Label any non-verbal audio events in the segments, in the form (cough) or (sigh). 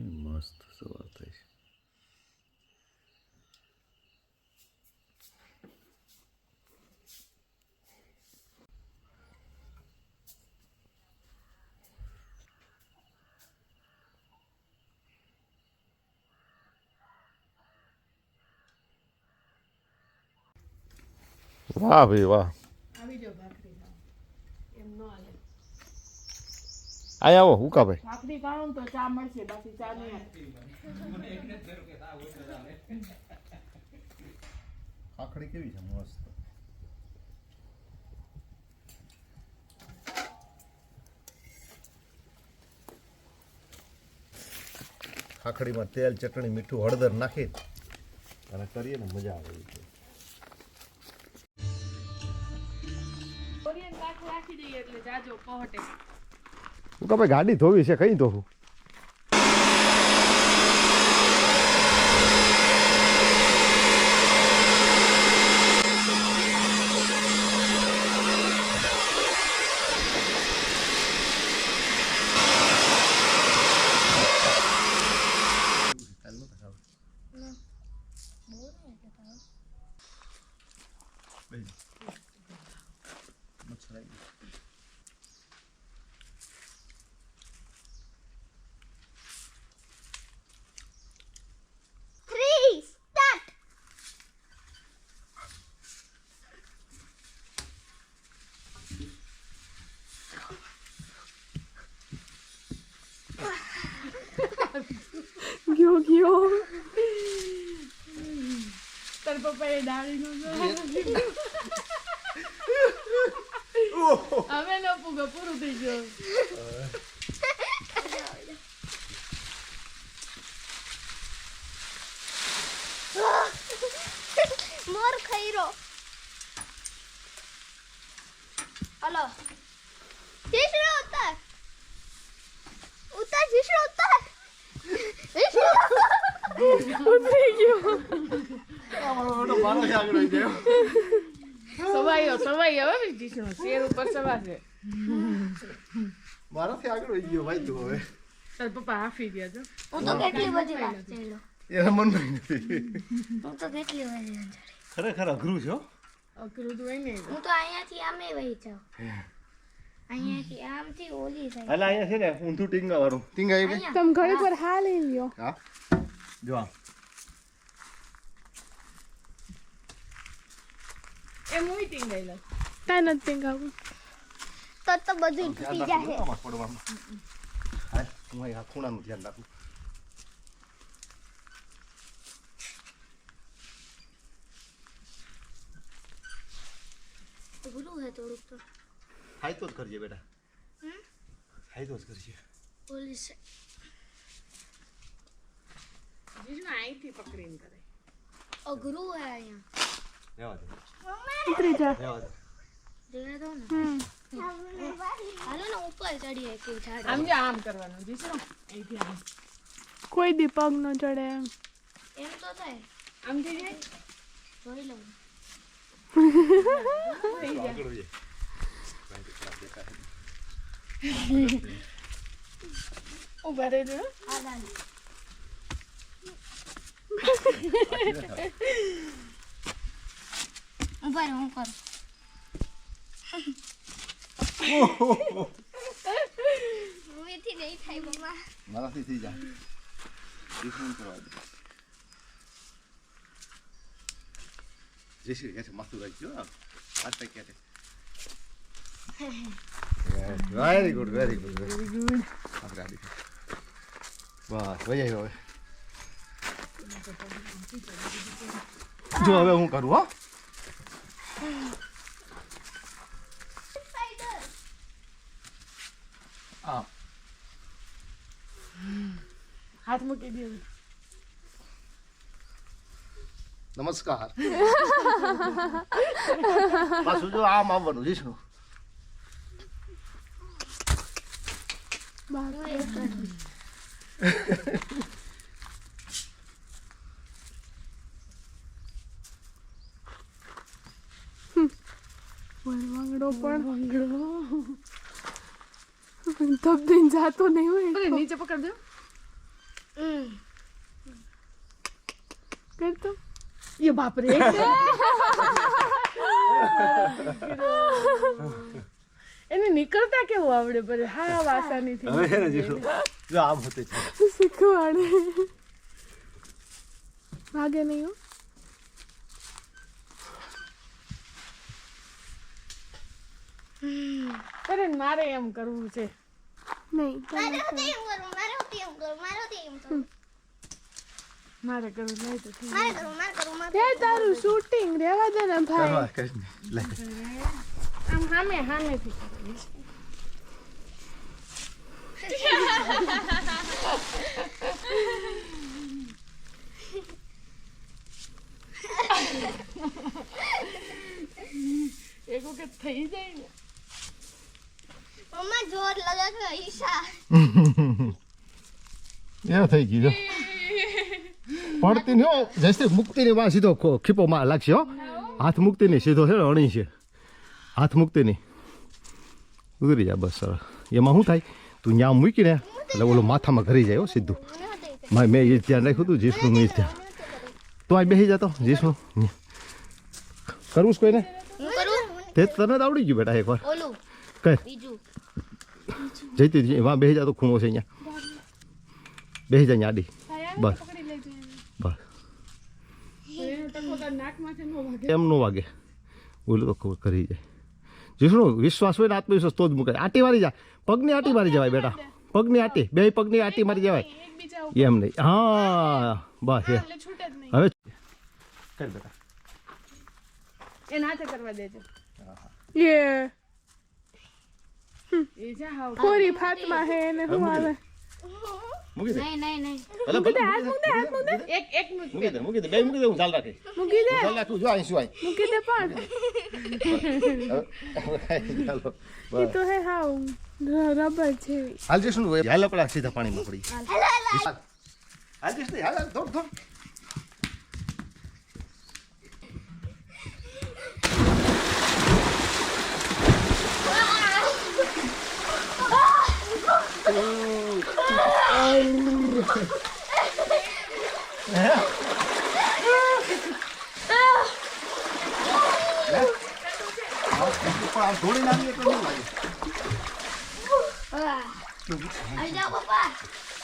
કેવી મસ્ત સવાર થાય છે વાહ ભાઈ વાહ આવી જાઓ ભાખરી ખાવા એમ ન હાલે અહીંયા આવો ઉકા ભાઈ? ભાખરી કાણો તો ચા મળશે બાકી ચા નહીં. ખાખડી કેવી છે? મસ્ત. ખાખડીમાં તેલ ચટણી મીઠું હળદર નાખી અને કરીએ ને મજા આવે છે. કોરિયન કાઠું રાખી દઈએ એટલે જાજો પહોંચે કે ભાઈ ગાડી ધોવી છે કઈ ધોવું? ગયો ગયો તાર પપ્પાએ ડાળીનો હવે ન પૂગો પૂરું થઈ ગયું મોર ખૈરો હલો જીસરો ઉતાર ઉતાર જીસરો ઉતાર જીસરો ઉતરી ગયો સવાઈઓ સવાયો હવે જીસનો શેર ઉપર સવાશે મારાથી આગળ ગયો ભાઈ તું હવે તાર પપ્પા હાફી ગયા છો હું તો કેટલી બધી ચડ્યો એના મનમાં નથી હું તો કેટલી બધી ચડ્યો. ખરેખર અઘરું છે હો. અકરું તો હોય ને હું તો અહીંયાથી આમે વહી જાઉં અહીંયાથી આમથી ઓલી થાય એટલે અહીંયા છે ને ઊંધું ટીંગા વાળું ટીંગા એ તમે ઘડી પર હા લઈ લ્યો હા જો આ એમ હું ટીંગાઈ કાંઈ નથી ટીંગાવું તો તો બધું તૂટી જશે. પડવામાં હા હું આ ખૂણાનું ધ્યાન રાખું. અઘરું હે થોડુંક તો. હાઈ તો જ કરજે બેટા. હમ? હાઈ તો જ કરજે ઓલી સાઈડ જીજુ અહીંથી પકડીને કરે. અઘરું હે અહીંયા. રહેવા દે. ઉતરી જા રહેવા દે. જોયા દો ને. હાલો ને ઉપર ચડીએ કે ઝાડ. આમ જો આમ કરવાનું જીજુ અહીંથી આમ કોઈ દી પગ ન ચડે એમ. એમ તો થાય. આમથી જાય? જોઈ લઉં. થઈ ઊભા રહી. આ દાન ઊભા રહો હું કરું મૂવીથી નહીં થાય મમ્મા મારાથી થઈ જાય. ડિફરન્ટ કરવા દે. જય શ્રી કહે છે, માથું રાખજો હાથ કહે છે very good very good very good આપણે આડી બસ, વહી હવે. જો હવે હું કરું, હો. આમ હાથ મૂકી દે નમસ્કાર પાછું જો આમ આવવાનું જીષ્ણુ વણવાંગડો પણ (laughs) ધબધીને જાતો નહીં હોય અરે નીચે પકડ દો. કર તો. એ બાપરે. (laughs) એને નીકળતા કેવું આવડે પર હા વાસાનીથી હવે ને જો આમ હોતે છે. શીખવાડે. ભાગે નહીં હો. અરે મારે એમ કરવું છે. નહીં મારે એમ કરું મારે એમ કરું મારે એમ કરું. મારે કરવું નહીં તો મારે કરું મારે કરું મારે તે તારું શૂટિંગ રહેવા દે ને ભાઈ. કરવા કઈ નહીં. લે. આમ (laughs) એક વખત થઈ જાય ને. મમ્મા જોર લગા કે ઈશા. (laughs) એ થઈ ગયું જો. પડતી નહીં જયશ્રી મુક્તિ ની માં સીધો ખીપો માં લાગશે હો. હાથ મુક્તિ નહીં સીધો છે અણી છે. હાથ મુક્તિ નહીં ઉતરી જા બસ સર એમાં શું થાય? તું ન્યા મૂકીને એટલે ઓલું માથામાં ઘરી જાય હો સીધું. મેં એ ધ્યાન રાખ્યું હતું જીસનું મેં ધ્યાન. તો આ બેસી જતો જીસનું કરવું છે કોઈને? તે તને જ આવડી ગયું બેટા એકવાર. ઓલું. કઈ? જઈતી જઈ એમાં બેસી તો ખૂણો છે અહીંયા. બેસી અહીંયા આડી. બસ. બસ. એમ નો વાગે. ઓલું તો ખબર કરી જાય. જીશું વિશ્વાસ હોય ને આત્મવિશ્વાસ તો જ મુકાય આટી મારી જાય પગની આટી મારી જવાય બેટા. પગની આટી. બે પગની આટી મારી જવાય. એમ નહીં. હા બસ એ જ હવે કર બેટા. એને કરવા દેજો. એ એ કોરી ફાતમાં હે એને શું આવે મૂકી દે નહીં નહીં નહીં અલે ભલે હાથ મૂક દે હાથ મૂક દે એક એક મૂકી દે મૂકી દે બે મૂકી દે હું ચાલ રાખી મૂકી દે ચાલ રાખું જો અહીં શું અહીં મૂકી દે પણ ચાલો એ તો હે હાઉ રબર છે હાલ જઈશું ને હાલ આપણે સીધા પાણીમાં પડી હાલ હાલ હાલ દોડ હાલ પણ આમ ધોળી નાખીએ તો નહીં લાગે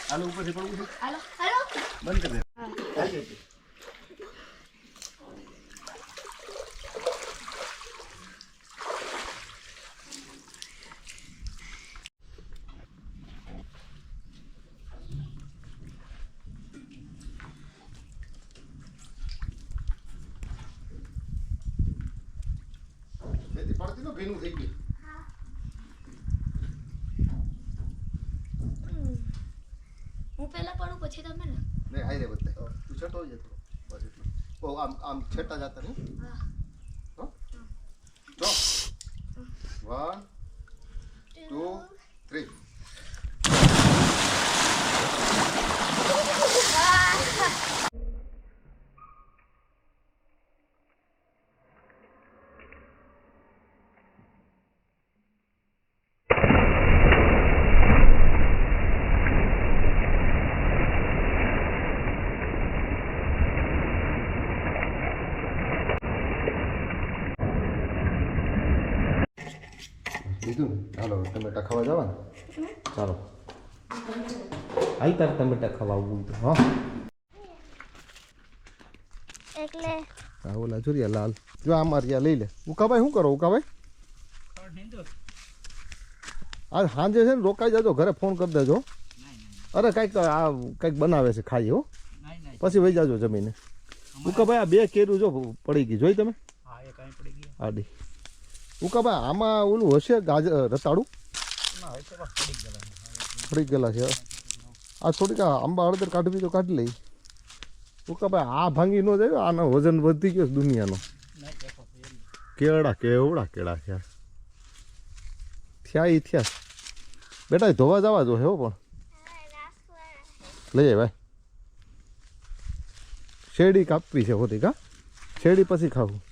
હાલ ઉપરથી પડવું છે બંધ કરી દે હાલ જઈશું. જેથી પડતી તો ભીનું થઈ ગયું હું પહેલા પડું પછી તમે ને નહીં હાઈ રે બદલે તું છટો જતો બસ એટલું. ઓ આમ આમ છેટા જતા નહીં? વન ટુ થ્રી લીધું ને. હાલો ટમેટા ખાવા જવા ચાલો. આવી તારે ટમેટા ખાવા આવવું તો હા? એટલે હા ઓલા જોરિયા લાલ. જો આ મારિયા લઈ લે. ઉકાભાઈ શું કરો ઉકાભાઈ? આ સાંજે છે ને રોકાઈ જાજો ઘરે ફોન કરી દેજો. અરે કાંઈક આ કાંઈક બનાવે છે ખાઈ હો. પછી વહી જાજો જમીને. ઉકાભાઈ આ બે કેરું જો પડી ગઈ. જોઈ તમે? આડી ઉકાભાઈ આમાં ઓલું હશે ગાજર રતાળું? પડી ગયેલા છે આ થોડીક આંબા હળદર કાઢવી તો કાઢી લઈ. ઉકાભાઈ આ ભાંગી ન જાય, આનો વજન વધી ગયો દુનિયાનો. કેળા, કેવડા કેળા થયા થયા એ થયા. બેટા ધોવા જવા જો હે પણ. લઈ ભાઈ. શેરડી કાપવી છે હોતી કા? શેરડી પછી ખાવું.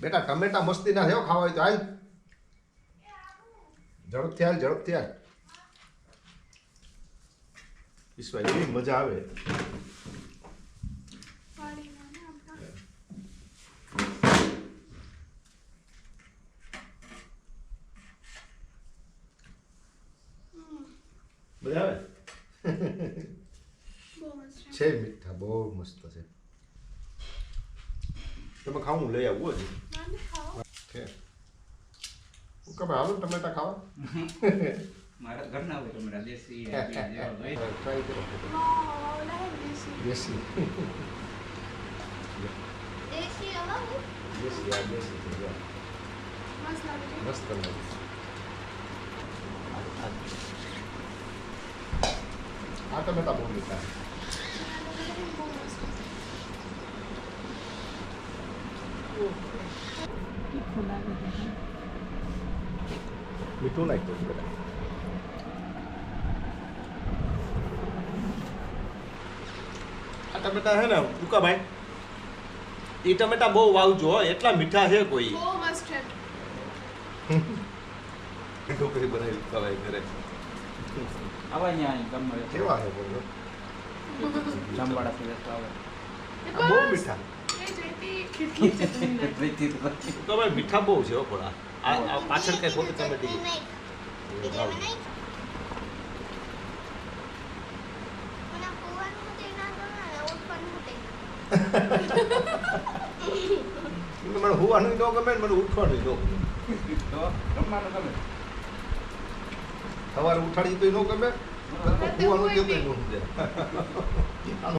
બેટા ટમેટા મસ્તી ના થયો ખાવા હોય તો હાલ. ઝડપથી હાલ ઝડપથી હાલ. ઈશ્વર એવી મજા આવે. મજા આવે? છે મીઠા બહુ મસ્ત છે. તમે ખાવું લઈ આવવું હજી. છે હું કે ભાઈ હાલો ને ટમેટા ખાવા? (laughs) મારા ઘરના હોય તમારા દેશી (laughs) ટ્રાય કરો. દેશી. દેશી. રવા (laughs) દેશી આ દેશી છે જો. મસ્ત લાગે મસ્ત લાગે આ- તમે તા ટમેટા બહુ મીઠા. મીઠું નાખતો બધા આ ટમેટા છે ને ઉકાભાઈ એ ટમેટા બહુ વાવજો હો, એટલા મીઠા છે કોઈ. બહુ મસ્ત છે. ઢોકળી બનાવી ખવાય ઘરે. આવા અહીંયા ગમે કેવા છે બોલો? જમવાડા સુરત આવે. બહુ મીઠા. તો. મીઠા બહુ છે પણ આ પાછળ કઈ ખોટી મને હુવાનું ન ગમે મને ઉઠવાનું ન ગમે. સવારે ઉઠાડી તો ન ગમે હુવાનું કેવું ન ગમે